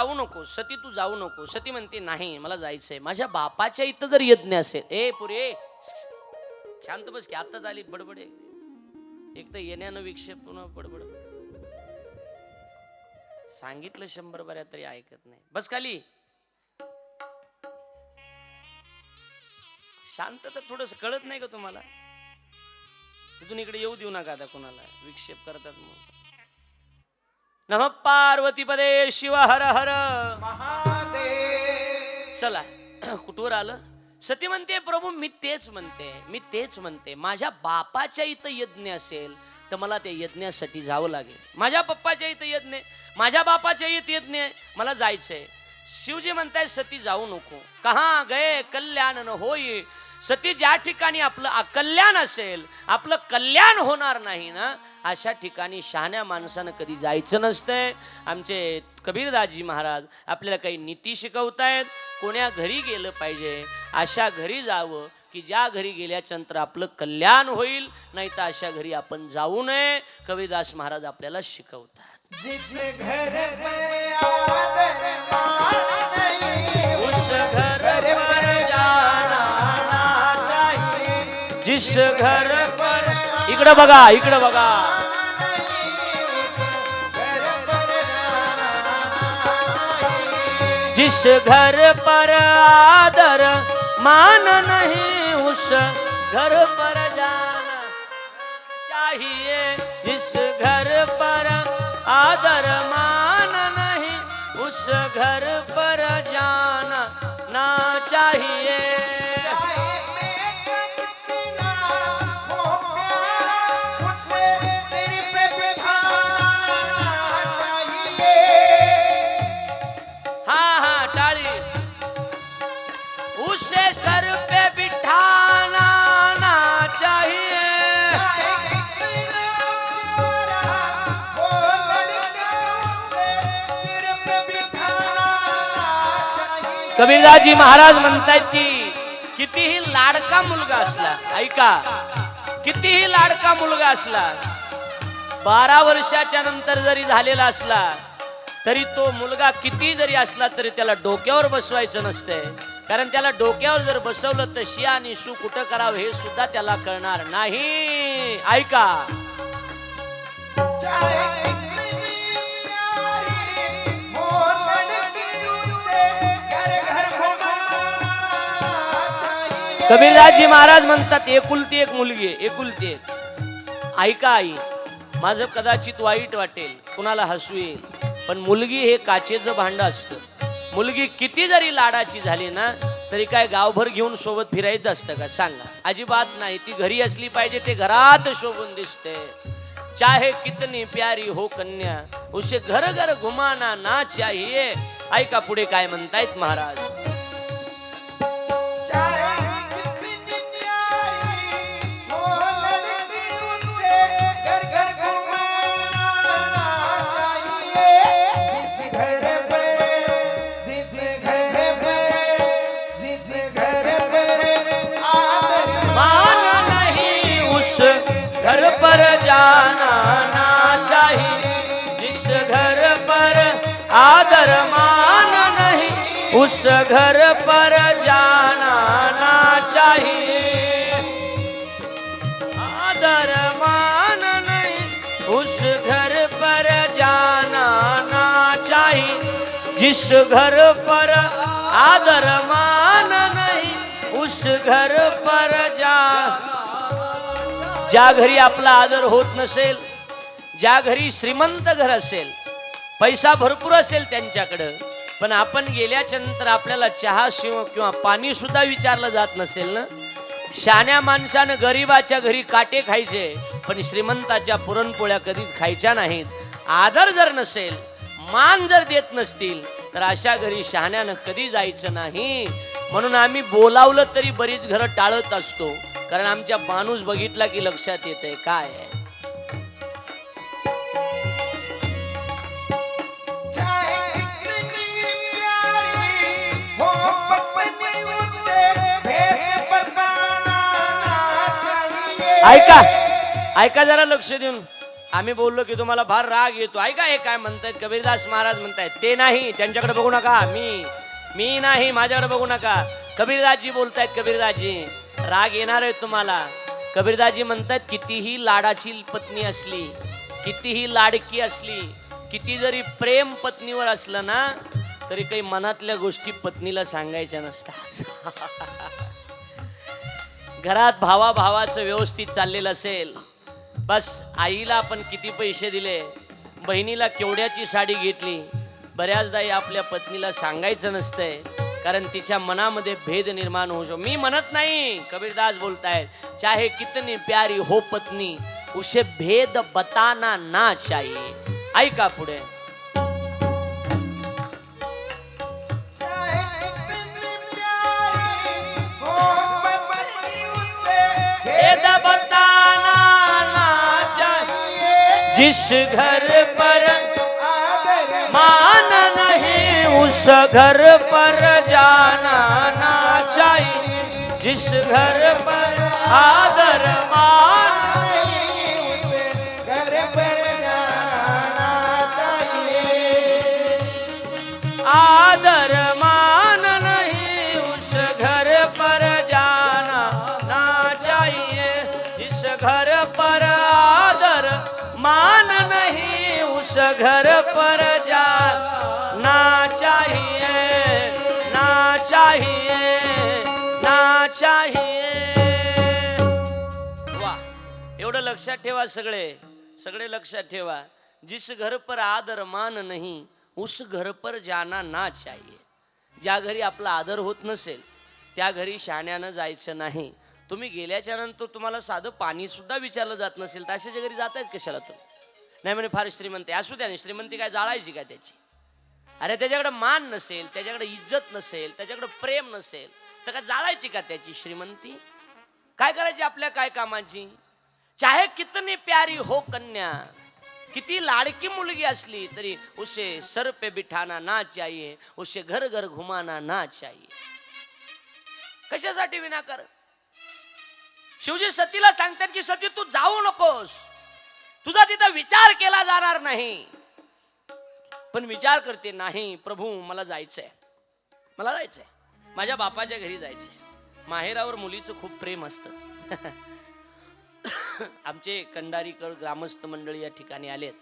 जाऊ नको सती तू जाऊ नको. सती म्हणते नाही मला जायचंय. माझ्या बापाच्या इथं जर यज्ञ असेल. ए पुरे शांत बस की आताच आली बडबड एक एक तर येण्यानं विक्षेप पुन्हा बडबड. सांगितलं शंभर बऱ्या तरी ऐकत नाही. बस खाली. शांत तर थोडस कळत नाही का तुम्हाला? तिथून इकडे येऊ देऊ नका आता कोणाला. विक्षेप करतात मग नम पार्वती पदे शिव हर हर। चला कुठवर आलं? सती म्हणते प्रभू मी तेच म्हणते मी तेच म्हणते. माझ्या बापाच्या इथं यज्ञ असेल तर मला त्या यज्ञासाठी जावं लागेल. माझ्या पप्पाच्या इथं यज्ञ आहे, माझ्या बापाच्या इथं यज्ञ आहे, मला जायचंय. शिवजी म्हणताय सती जाऊ नको. कहा गए? कल्याण न होई. सती ज्या ठिकाणी आपलं अकल्याण असेल आपलं कल्याण होणार नाही ना अशा ठिकाणी शहाण्या माणसानं कधी जायचं नसतंय. आमचे कबीरदासजी महाराज आपल्याला काही नीती शिकवतायत. कोण्या घरी गेलं पाहिजे अशा घरी जावं की ज्या घरी गेल्याच्यानंतर आपलं कल्याण होईल नाही तर अशा घरी आपण जाऊ नये कबीरदास महाराज आपल्याला शिकवतात. जिस घर पर आदर उस घर पर जाना ना चाहिए। जिस घर पर इकडं बघा इकडं बघा. जिस घर पर आदर मान नहीं उस घर पर जाना चाहिए। जिस घर पर आदर मान नहीं उस घर पर जाना ना चाहिए कबीरदाजी महाराज म्हणतायत की कितीही लाडका मुलगा असला ऐका कितीही लाडका मुलगा असला बारा वर्षाच्या नंतर जरी झालेला असला तरी तो मुलगा किती जरी असला तरी त्याला डोक्यावर बसवायचं नसतंय. कारण त्याला डोक्यावर जर बसवलं तर शिया आणि सु कुठं करावं हे सुद्धा त्याला कळणार नाही. ऐका. कबीरदासजी महाराज म्हणतात एकुलती एक मुलगी आहे एकुलती एक ऐका आई माझं कदाचित वाईट वाटेल कुणाला हसू येईल पण मुलगी हे काचेचं भांड असतं. मुलगी किती जरी लाडाची झाली ना तरी काय गावभर घेऊन सोबत फिरायचं असतं का? सांगा. अजिबात नाही ती घरी असली पाहिजे ते घरात शोभून दिसते. चाहे कितनी प्यारी हो कन्या उसे घर घर घुमाना ना चाहिए. ऐका पुढे काय म्हणतायत महाराज. आदर नहीं उस घर पर जाना ना चाहिए। आदर मान नहीं उस घर पर जाना ना चाहिए। जिस घर पर आदर मान नहीं उस घर पर जा ज्या घरी आपला आदर होत नसेल ज्या घरी श्रीमंत घर असेल पैसा भरपूर असेल त्यांच्याकडं पण आपण गेल्याच्यानंतर आपल्याला चहा शिव किंवा पाणी सुद्धा विचारलं जात नसेल ना? शाण्या माणसानं गरीबाच्या घरी काटे खायचे पण श्रीमंताच्या पुरणपोळ्या कधीच खायच्या नाहीत. आदर जर नसेल मान जर देत नसतील तर अशा घरी शहाण्यानं कधी जायचं नाही. म्हणून आम्ही बोलावलं तरी बरीच घरं टाळत असतो. कारण आमच्या माणूस बघितला की लक्षात येतंय काय ऐका. ऐका जरा लक्ष देऊन. आम्ही बोललो की तुम्हाला फार राग येतो. ऐका हे काय म्हणतायत? कबीरदास महाराज म्हणतायत ते नाही त्यांच्याकडे बघू नका मी मी नाही माझ्याकडे बघू नका. कबीरदासजी बोलतायत कबीरदासजी राग येणार आहे तुम्हाला. कबीरदासजी म्हणतायत कितीही लाडाची पत्नी असली कितीही लाडकी असली किती जरी प्रेम पत्नीवर असलं ना तरी काही मनातल्या गोष्टी पत्नीला सांगायच्या नसतात. घरात भावा भावाचं व्यवस्थित चाललेलं असेल बस आईला आपण किती पैसे दिले बहिणीला केवढ्याची साडी घेतली बऱ्याचदा आपल्या पत्नीला सांगायचं नसतंय कारण तिच्या मनामध्ये भेद निर्माण होऊ शकतो. मी म्हणत नाही कबीरदास बोलतायत चाहे कितनी प्यारी हो पत्नी उसे भेद बताना ना चाहिए. ऐका पुढे. जिस घर पर मान नहीं उस घर पर जाना ना चाहिए। जिस घर पर आदर मान चाहिए ना चाहिए। वा एवढं लक्षात ठेवा सगळे सगळे लक्षात ठेवा. जिस घर पर आदर मान नाही उस घर पर जाना ना चाहिए. ज्या घरी आपला आदर होत नसेल त्या घरी शहाण्यानं जायचं नाही. तुम्ही गेल्याच्यानंतर तुम्हाला साधं पाणी सुद्धा विचारलं जात नसेल तर अशाच्या घरी जात आहेत कशाला तुम्ही? नाही म्हणे फार श्रीमंती असू द्या श्रीमंती काय जाळायची काय त्याची? अरे त्याच्याकडे मान नसेल त्याच्याकडे इज्जत नसेल त्याच्याकडे प्रेम नसेल तर का जाळायची का त्याची श्रीमंती? काय करायची आपल्या काय कामाची? चाहे कितनी प्यारी हो कन्या किती लाडकी मुलगी असली तरी उसे सर पे बिठाना ना चाहिए उसे घर घर घुमाना ना चाहिए. कशासाठी विनाकारण? शिवजी सतीला सांगतात की सती तू जाऊ नकोस. तुझा तिथं विचार केला जाणार नाही. पण विचार करते नाही प्रभू मला जायचंय. मला जायचंय. माझ्या बापाच्या घरी जायचंय. माहेरावर मुलीचं खूप प्रेम असतं. आमचे कंडारीकर ग्रामस्थ मंडळी या ठिकाणी आलेत.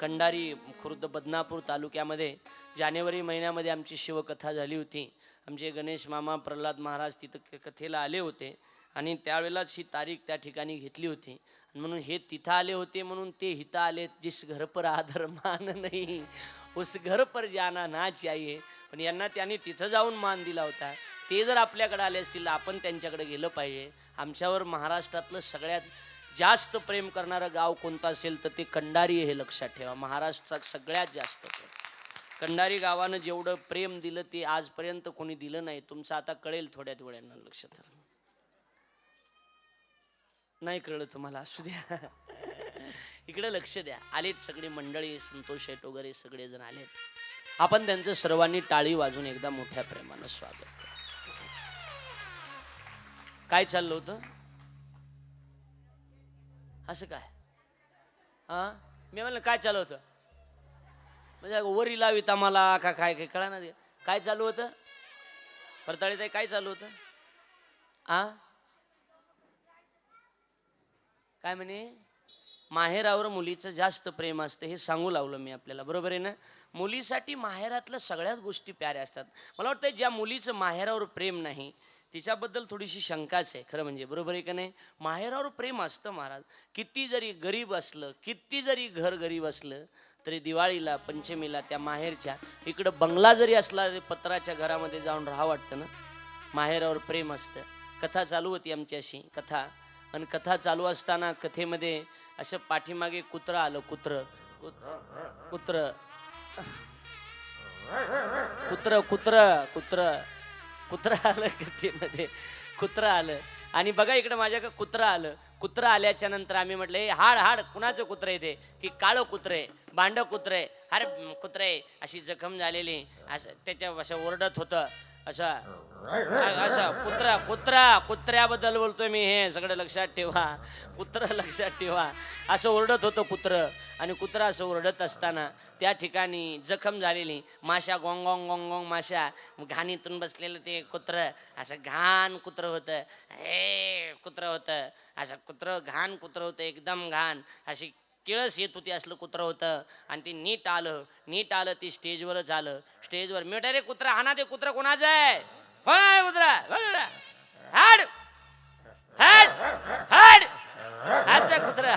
कंडारी खुर्द बदनापूर तालुक्यामध्ये जानेवारी महिन्यामध्ये आमची शिवकथा झाली होती. आमचे गणेश मामा प्रल्हाद महाराज तिथं कथेला आले होते. आणि त्यावेळेलाच ही तारीख त्या ठिकाणी घेतली होती. म्हणून हे तिथं आले होते म्हणून ते हिथं आले जिस घर पर आदर मान नाही उस घर पर जाना ना चाहिए. पण यांना त्यांनी तिथं जाऊन मान दिला होता. ते जर आपल्याकडे आले असतील आपण त्यांच्याकडे गेलं पाहिजे. आमच्यावर महाराष्ट्रातलं सगळ्यात जास्त प्रेम करणारं गाव कोणतं असेल तर ते कंडारी हे लक्षात ठेवा. महाराष्ट्रात सगळ्यात जास्त प्रेम. कंडारी गावानं जेवढं प्रेम दिलं ते आजपर्यंत कोणी दिलं नाही. तुमचं आता कळेल थोड्याच वेळानं लक्षात नाही कळलं तुम्हाला असू द्या. इकडे लक्ष द्या. आलेत सगळी मंडळी संतोष शेट वगैरे सगळे जण आलेत. आपण त्यांचं सर्वांनी टाळी वाजून एकदा मोठ्या प्रेमानं स्वागत काय चाललं होतं? असं काय? हा? मी म्हणलं काय चालू होतं? म्हणजे वरी लावित आम्हाला का काय काय कळा ना काय चालू होतं? परताळीत काय चालू होतं? आ? काय म्हणे? माहेरावर मुलीचं जास्त प्रेम असतं हे सांगू लावलं मी आपल्याला. बरोबर आहे ना? मुलीसाठी माहेरातल्या सगळ्याच गोष्टी प्याऱ्या असतात. मला वाटतं ज्या मुलीचं माहेरावर प्रेम नाही तिच्याबद्दल थोडीशी शंकाच आहे खरं म्हणजे. बरोबर आहे का नाही? माहेरावर प्रेम असतं महाराज. किती जरी गरीब असलं किती जरी घर गरीब असलं तरी दिवाळीला पंचमीला त्या माहेरच्या इकडं बंगला जरी असला तरी पत्राच्या घरामध्ये जाऊन राहा वाटतं ना? माहेरावर प्रेम असतं. कथा चालू होती आमची अशी कथा. आणि कथा चालू असताना कथेमध्ये असं पाठीमागे कुत्र आलं कुत्र. कुत्र. कुत्र कुत्र कुत्र. कुत्र आलं कथेमध्ये. कुत्र आलं. आणि बघा इकडं माझ्याकडे कुत्र आलं. कुत्र आल्याच्यानंतर आम्ही म्हटलं हे हाड हाड कुणाचं कुत्र येते की काळं कुत्र आहे? भांड कुत्र आहे? हर कुत्र आहे. अशी जखम झालेली. असं त्याच्या असं ओरडत होतं. असा अ- असा कुत्रा कुत्रा कुत्र्याबद्दल बोलतोय मी हे सगळं लक्षात ठेवा. कुत्र लक्षात ठेवा. असं ओरडत होतं कुत्र. आणि कुत्रा असं ओरडत असताना त्या ठिकाणी जखम झालेली माशा गोंग गोंग गोंग गोंग माशा घाणीतून बसलेलं ते कुत्र. असं घाण कुत्र होतं. हे कुत्र होतं. असं कुत्र घाण कुत्र होतं. एकदम घाण. अशी केळस येत होती असलं कुत्रं होतं. आणि ते नीट आलं. नीट आलं ती स्टेजवरच आलं स्टेजवर मिळत रे कुत्रा हाना ते कुत्रं कोणाचं आहे? कोण आहे कुत्रा? हाड. हाड. हाड. असं कुत्र.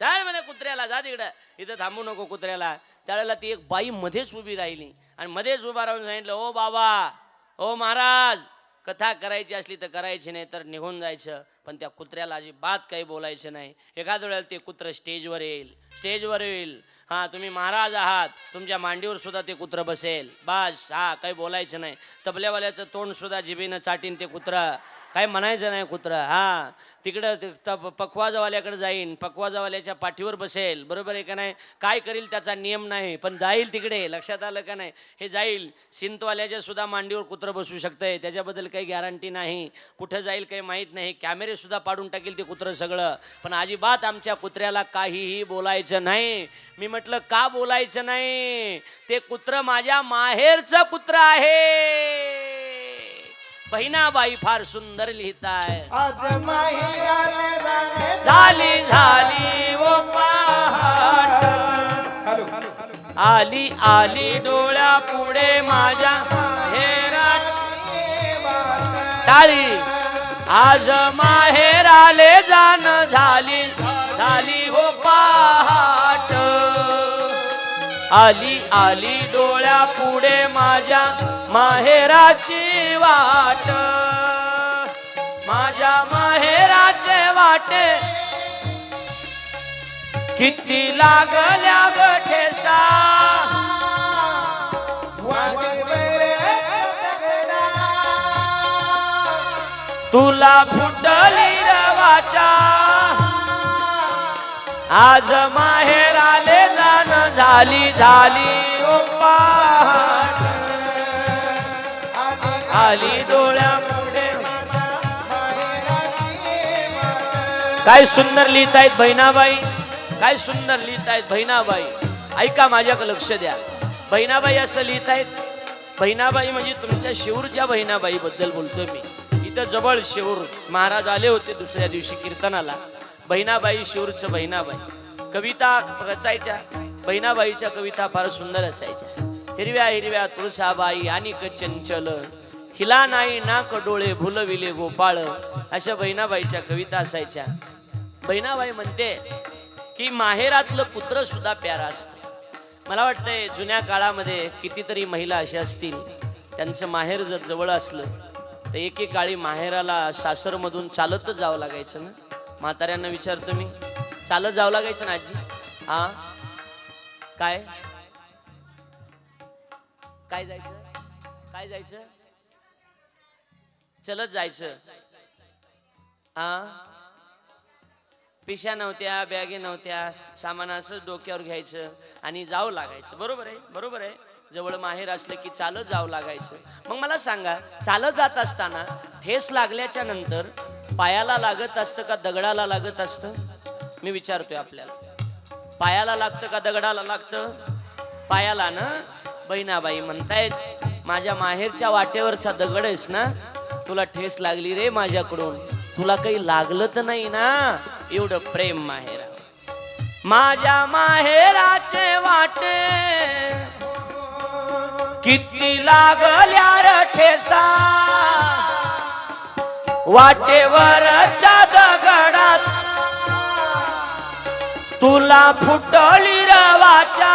चाल म्हणे कुत्र्याला जा तिकडं. इथं थांबू नको कुत्र्याला. त्यावेळेला ती एक बाई मध्येच उभी राहिली. आणि मध्येच उभा राहून सांगितलं ओ बाबा ओ महाराज कथा करायची असली तर करायची नाही तर निघून जायचं. पण त्या कुत्र्याला अजिबात काही बोलायचं नाही. एखाद वेळेला ते कुत्रं स्टेजवर येईल. स्टेजवर येईल. हां तुम्ही महाराज आहात. तुमच्या मांडीवर सुद्धा ते कुत्रं बसेल. बस हा काही बोलायचं नाही. तबल्यावाल्याचं तोंडसुद्धा जिबीनं चाटीन ते कुत्रं. काय म्हणायचं नाही कुत्र हा. तिकडं ते पखवाजवाल्याकडे जाईन पखवाजवाल्याच्या पाठीवर बसेल बरोबर आहे का नाही? काय करील त्याचा नियम नाही पण जाईल तिकडे लक्षात आलं का नाही? हे जाईल. सिंतवाल्याच्या सुद्धा मांडीवर कुत्र बसू शकतंय त्याच्याबद्दल काही गॅरंटी नाही. कुठं जाईल काही माहीत नाही कॅमेरे सुद्धा पाडून टाकील ते कुत्रं सगळं. पण अजिबात आमच्या कुत्र्याला काहीही बोलायचं नाही. मी म्हटलं का बोलायचं नाही? ते कुत्र माझ्या माहेरचं कुत्रं आहे. बहिणाबाई फार सुंदर लिहिताय. झाली झाली ओ आली आली डोळ्या पुढे माझ्या टाळी. आज माहेर आले जाण झाली झाली हो पहाट. आली आली डोळ्या पुढे माझ्या माहेराची वाट. माझ्या माहेराचे वाटे किती लागल्या ग ठेसा. तुला फुटली रवाचा. आज माहेर आले जाण झाली झाली ओ आली डोळ्या पुढे काय सुंदर लिहित आहेत बहिणाबाई काय सुंदर लिहित आहेत बहिणाबाई. ऐका माझ्याकडे लक्ष द्या. बहिणाबाई असं लिहित आहेत बहिणाबाई म्हणजे तुमच्या शिवूरच्या बहिणाबाई बद्दल बोलतोय मी. इथं जवळ शिवूर महाराज आले होते दुसऱ्या दिवशी कीर्तनाला. बहिणाबाई शिवूरचं बहिणाबाई. कविता रचायच्या. बहिणाबाईच्या कविता फार सुंदर असायच्या. हिरव्या हिरव्या तुळसाबाई आणि चंचल. हिला नाही नाक डोळे भुलविले गोपाळ. अशा बहिणाबाईच्या कविता असायच्या. बहिणाबाई म्हणते की माहेरातलं पुत्र सुद्धा प्यारा असतं. मला वाटतंय जुन्या काळामध्ये कितीतरी महिला अशा असतील. त्यांचं माहेर जर जवळ असलं तर एकेकाळी माहेराला सासरमधून चालतच जावं लागायचं ना? म्हाताऱ्यांना विचारतो मी. चालत जावं लागायचं ना आजी? हा? काय? काय जायचं? काय जायचं? चलत जायचं. हा पिशा नव्हत्या बॅगे नव्हत्या सामान असंच डोक्यावर घ्यायचं आणि जावं लागायचं. बरोबर आहे? बरोबर आहे? जवळ माहेर असलं की चालत जावं लागायचं. मग मला सांगा चालत जात असताना ठेस लागल्याच्या नंतर पायाला लागत असतं का दगडाला लागत असतं? मी विचारतोय आपल्याला. पायाला लागतं का दगडाला लागतं? पायाला ना? बहिणाबाई म्हणतायत माझ्या माहेरच्या वाटेवरचा दगड आहेस ना? तुला ठेस लागली रे माझ्याकडून. तुला काही लागलं तर नाही ना? एवढं प्रेम माहेरा माझ्या माहेराचे वाटे किती लागल्या र ठेसा. वाटेवरच्या तुला फुटली रवाचा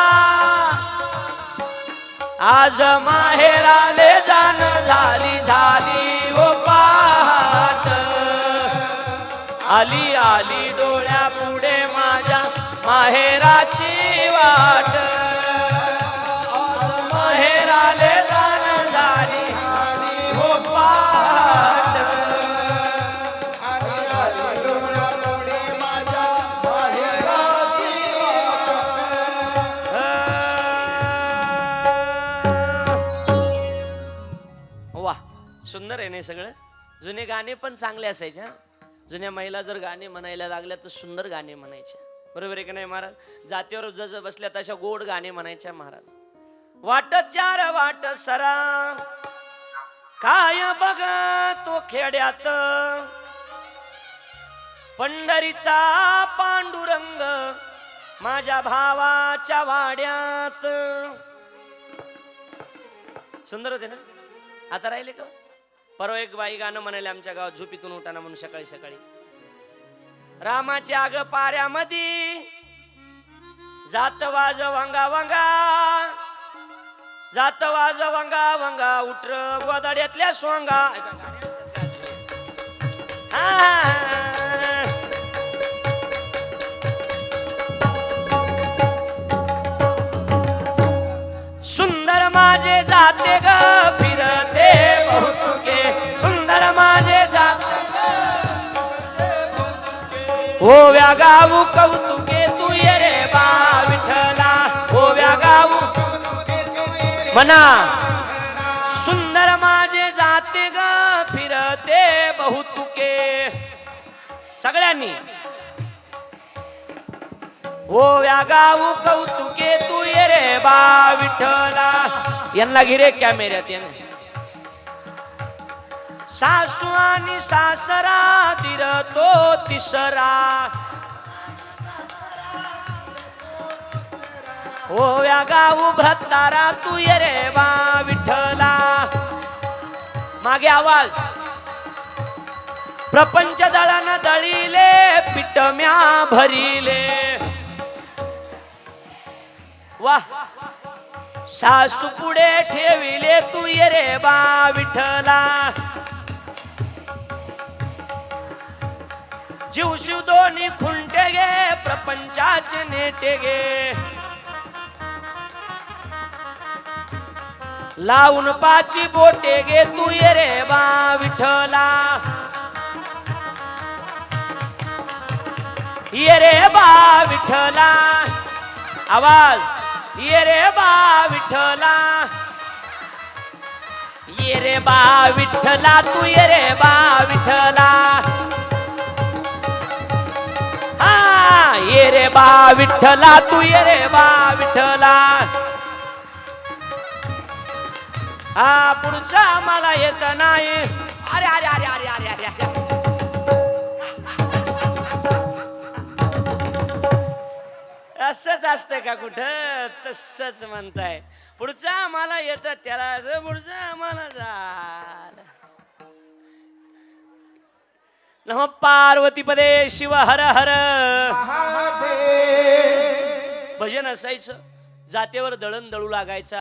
आज माहेराले जाण झाली झाली ओ पाहत. आली आली डोळ्या पुढे माझ्या माहेराची वाट. सुंदर आहे नाही सगळं? जुने गाणे पण चांगले असायचे जुन्या महिला जर गाणे म्हणायला लागल्या तर सुंदर गाणे म्हणायचे. बरोबर आहे का नाही महाराज? जातीवर जसं बसल्या तशा गोड गाणे म्हणायच्या महाराज. वाट चार वाट सरा काय बघ तो खेड्यात? पंढरीचा पांडुरंग माझ्या भावाच्या वाड्यात. सुंदर होते ना? आता राहिले का? परवा एक बाई गाणं म्हणाले आमच्या गावात झोपीतून उठाना म्हणून सकाळी सकाळी. रामाच्या आग पाऱ्यामध्ये जात वाज वांगा वांगा जात वाज वांगा वांगा उटर गोदाड्यातल्या सोंगा. सुंदर माझे जाते ग. ओव्या गाऊ कौतुके तू ये रे बा विठला ओव्या गाऊ. म्हणा सुंदर माझे जाते ग फिरते बहुतुके. सगळ्यांनी. ओव्या गाऊ कौतुके तू ये रे बा विठला यांना गिरे कॅमेऱ्यात यांना सासू आणि सासरा दिर तो तिसरा. ओव्या गाऊ भ्रतारा तू ये रे बा विठला मागे आवाज. प्रपंच दळण दळीले पिटम्या भरिले. वा. सासू पुढे ठेविले तू ये रे बा विठला जीवशिव दोन्ही खुंटे गे प्रपंचाचे नेटे गे लावून पाची बोटे गे तू ये रे बा विठला ये रे बा विठला आवाज. ये रे बा विठला ये रे बा विठला तू ये रे बा विठला हा ये रे बा विठ्ठला तू ये रे बा विठ्ठला. हा पुढचा मला येत नाही. अरे अरे अरे अरे अरे अरे अरे. असंच असतं का कुठं? तसंच म्हणताय. पुढचा आम्हाला येत त्याला असं पुढचं आम्हाला झालं नम पार्वतीपदे शिव हर हर. भजन असायचं जातेवर दळण दळू लागायचं.